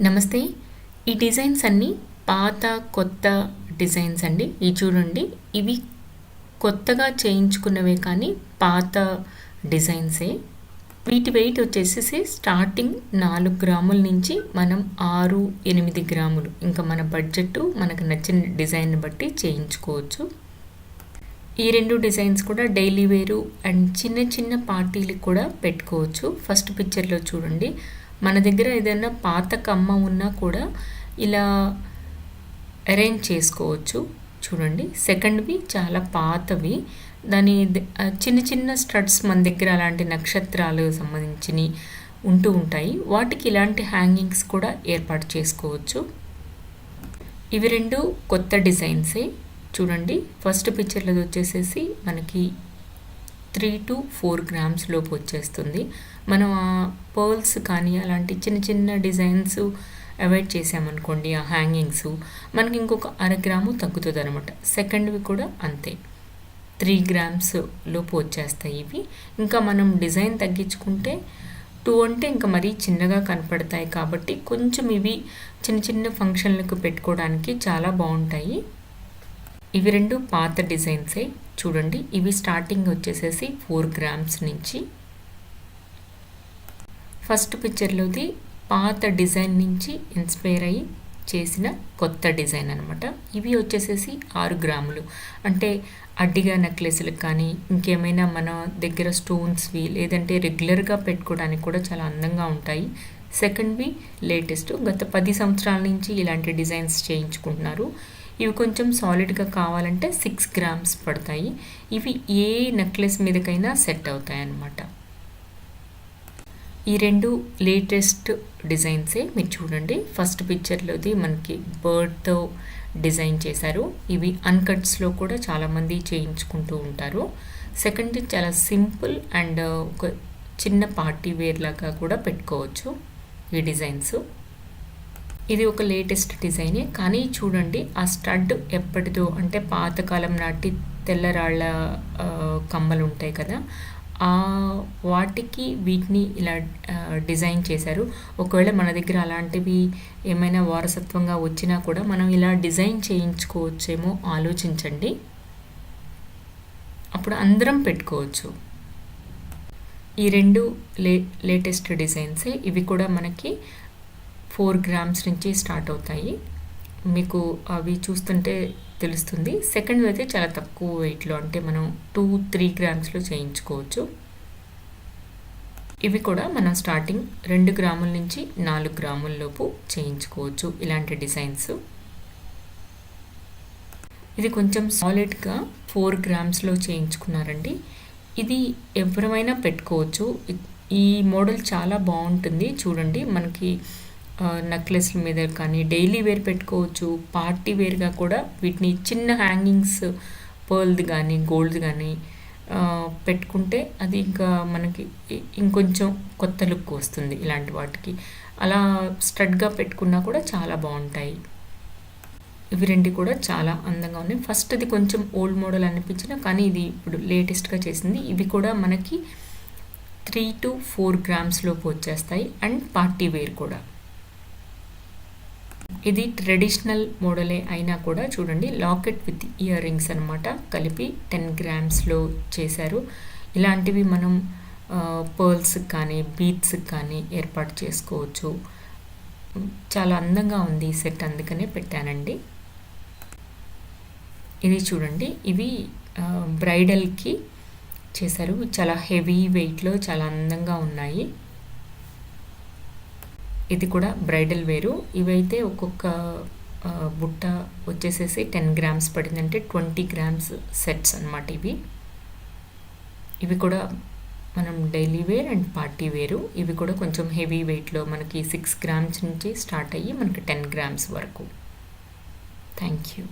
నమస్తే. ఈ డిజైన్స్ అన్నీ పాత కొత్త డిజైన్స్ అండి. ఈ చూడండి. ఇవి కొత్తగా చేయించుకున్నవే కానీ పాత డిజైన్సే. వీటి వెయిట్ వచ్చేసేసి స్టార్టింగ్ నాలుగు గ్రాముల నుంచి మనం ఆరు ఎనిమిది గ్రాములు. ఇంకా మన బడ్జెట్ మనకు నచ్చిన డిజైన్ బట్టి చేయించుకోవచ్చు. ఈ రెండు డిజైన్స్ కూడా డైలీ వేరు అండ్ చిన్న చిన్న పార్టీలకు కూడా పెట్టుకోవచ్చు. ఫస్ట్ పిక్చర్లో చూడండి. మన దగ్గర ఏదైనా పాత కమ్మ ఉన్నా కూడా ఇలా అరేంజ్ చేసుకోవచ్చు. చూడండి సెకండ్వి చాలా పాతవి. దాని చిన్న చిన్న స్టడ్స్ మన దగ్గర అలాంటి నక్షత్రాలు సంబంధించినవి ఉంటూ ఉంటాయి. వాటికి ఇలాంటి హ్యాంగింగ్స్ కూడా ఏర్పాటు చేసుకోవచ్చు. ఇవి రెండు కొత్త డిజైన్సే చూడండి ఫస్ట్ పిక్చర్లో వచ్చేసేసి మనకి త్రీ టు ఫోర్ గ్రామ్స్ లోపు వచ్చేస్తుంది. మనం ఆ పర్ల్స్ కానీ అలాంటి చిన్న చిన్న డిజైన్స్ అవాయిడ్ చేసామనుకోండి ఆ హ్యాంగింగ్స్ మనకి ఇంకొక అర గ్రాము తగ్గుతుంది అనమాట సెకండ్వి కూడా అంతే. త్రీ గ్రామ్స్ లోపు వచ్చేస్తాయి ఇవి. ఇంకా మనం డిజైన్ తగ్గించుకుంటే టూ అంటే ఇంకా మరీ చిన్నగా కనపడతాయి కాబట్టి కొంచెం ఇవి చిన్న చిన్న ఫంక్షన్లకు పెట్టుకోవడానికి చాలా బాగుంటాయి. ఇవి రెండు పాత డిజైన్సే. చూడండి. ఇవి స్టార్టింగ్ వచ్చేసేసి ఫోర్ గ్రామ్స్ నుంచి. ఫస్ట్ పిక్చర్లోది పాత డిజైన్ నుంచి ఇన్స్పైర్ అయ్యి చేసిన కొత్త డిజైన్ అనమాట ఇవి వచ్చేసేసి ఆరు గ్రాములు. అంటే అడ్డిగా నెక్లెస్లకు కానీ ఇంకేమైనా మన దగ్గర స్టోన్స్వి లేదంటే రెగ్యులర్గా పెట్టుకోవడానికి కూడా చాలా అందంగా ఉంటాయి. సెకండ్వి లేటెస్ట్ గత పది సంవత్సరాల నుంచి ఇలాంటి డిజైన్స్ చేయించుకుంటున్నారు. ఇవి కొంచెం సాలిడ్గా కావాలంటే సిక్స్ గ్రామ్స్ పడతాయి. ఇవి ఏ నెక్లెస్ మీదకైనా సెట్ అవుతాయి అన్నమాట. ఈ రెండు లేటెస్ట్ డిజైన్సే మీరు చూడండి. ఫస్ట్ పిక్చర్లోది మనకి బర్డ్తో డిజైన్ చేశారు. ఇవి అన్కట్స్లో కూడా చాలామంది చేయించుకుంటూ ఉంటారు. సెకండ్ చాలా సింపుల్ అండ్ uh, ఒక చిన్న పార్టీ వేర్ లాగా కూడా పెట్టుకోవచ్చు ఈ డిజైన్స్ ఇది ఒక లేటెస్ట్ డిజైనే కానీ చూడండి ఆ స్టడ్ ఎప్పటిదో అంటే పాతకాలం నాటి తెల్లరాళ్ళ కమ్మలు ఉంటాయి కదా ఆ వాటికి వీటిని ఇలా డిజైన్ చేశారు. ఒకవేళ మన దగ్గర అలాంటివి ఏమైనా వారసత్వంగా వచ్చినా కూడా మనం ఇలా డిజైన్ చేయించుకోవచ్చేమో ఆలోచించండి. అప్పుడు అందరం పెట్టుకోవచ్చు. ఈ రెండు లే లేటెస్ట్ డిజైన్సే. ఇవి కూడా మనకి ఫోర్ గ్రామ్స్ నుంచి స్టార్ట్ అవుతాయి. మీకు అవి చూస్తుంటే తెలుస్తుంది. సెకండ్ అయితే చాలా తక్కువ వెయిట్లో అంటే మనం టూ త్రీ గ్రామ్స్లో చేయించుకోవచ్చు. ఇవి కూడా మనం స్టార్టింగ్ రెండు గ్రాముల నుంచి నాలుగు గ్రాముల లోపు చేయించుకోవచ్చు ఇలాంటి డిజైన్స్. ఇది కొంచెం సాలిడ్గా ఫోర్ గ్రామ్స్లో చేయించుకున్నారండి. ఇది ఎవరమైనా పెట్టుకోవచ్చు. ఈ మోడల్ చాలా బాగుంటుంది. చూడండి మనకి నెక్లెస్ల మీద కానీ డైలీ వేర్ పెట్టుకోవచ్చు పార్టీ వేర్గా కూడా వీటిని చిన్న హ్యాంగింగ్స్ పర్ల్ది కానీ గోల్డ్ కానీ పెట్టుకుంటే అది ఇంకా మనకి ఇంకొంచెం కొత్త లుక్ వస్తుంది ఇలాంటి వాటికి. అలా స్టడ్గా పెట్టుకున్నా కూడా చాలా బాగుంటాయి. ఇవి రెండు కూడా చాలా అందంగా ఉన్నాయి. ఫస్ట్ది కొంచెం ఓల్డ్ మోడల్ అనిపించిన కానీ ఇది ఇప్పుడు లేటెస్ట్గా చేసింది. ఇవి కూడా మనకి త్రీ టు ఫోర్ గ్రామ్స్ లోపు వచ్చేస్తాయి. అండ్ పార్టీ వేర్ కూడా. ఇది ట్రెడిషనల్ మోడలే అయినా కూడా చూడండి లాకెట్ విత్ ఇయర్ రింగ్స్ అనమాట కలిపి టెన్ గ్రామ్స్లో చేశారు. ఇలాంటివి మనం పర్ల్స్ కానీ బీట్స్ కానీ ఏర్పాటు చేసుకోవచ్చు. చాలా అందంగా ఉంది ఈ సెట్ అందుకనే పెట్టానండి. ఇది చూడండి ఇవి బ్రైడల్కి చేశారు. చాలా హెవీ వెయిట్లో చాలా అందంగా ఉన్నాయి. ఇది కూడా బ్రైడల్ వేరు. ఇవైతే ఒక్కొక్క బుట్ట వచ్చేసేసి టెన్ గ్రామ్స్ పడిందంటే ట్వంటీ గ్రామ్స్ సెట్స్ అన్నమాట ఇవి. ఇవి కూడా మనం డైలీ వేర్ అండ్ పార్టీ వేరు. ఇవి కూడా కొంచెం హెవీ వెయిట్లో మనకి సిక్స్ గ్రామ్స్ నుంచి స్టార్ట్ అయ్యి మనకి టెన్ గ్రామ్స్ వరకు. Thank you.